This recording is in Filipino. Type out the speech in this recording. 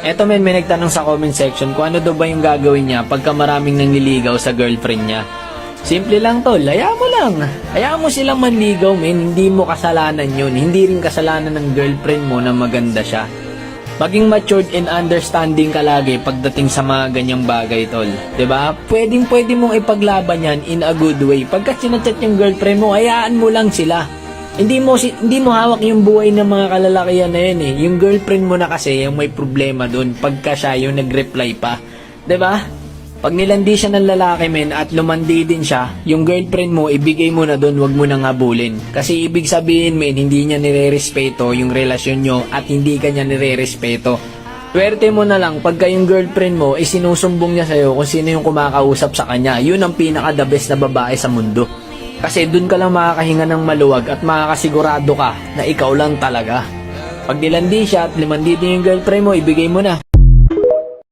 Eto men, may nagtanong sa comment section kung ano daw ba yung gagawin niya pagka maraming nangliligaw sa girlfriend niya. Simple lang tol, hayaan mo lang. Hayaan mo silang manligaw men, hindi mo kasalanan yun. Hindi rin kasalanan ng girlfriend mo na maganda siya. Maging matured and understanding ka lagi pagdating sa mga ganyang bagay, tol. ba? Pwedeng pwede mong ipaglaban yan in a good way. Pagka sinachat yung girlfriend mo, hayaan mo lang sila. Hindi mo hindi mo hawak yung buhay ng mga kalalakihan na yun eh. Yung girlfriend mo na kasi yung may problema doon pagka siya yung nag-reply pa. 'Di ba? Pag nilandi siya ng lalaki men at lumandi din siya, yung girlfriend mo, ibigay mo na doon, wag mo nang habulin. Kasi ibig sabihin men, hindi niya nire-respeto yung relasyon nyo at hindi ka niya nire-respeto. Swerte mo na lang pagka yung girlfriend mo ay sinusumbong niya sa'yo kung sino yung kumakausap sa kanya. Yun ang pinaka the best na babae sa mundo. Kasi dun ka lang makakahinga ng maluwag at makakasigurado ka na ikaw lang talaga. Pag nilandi siya at limandi din yung girlfriend mo, ibigay mo na.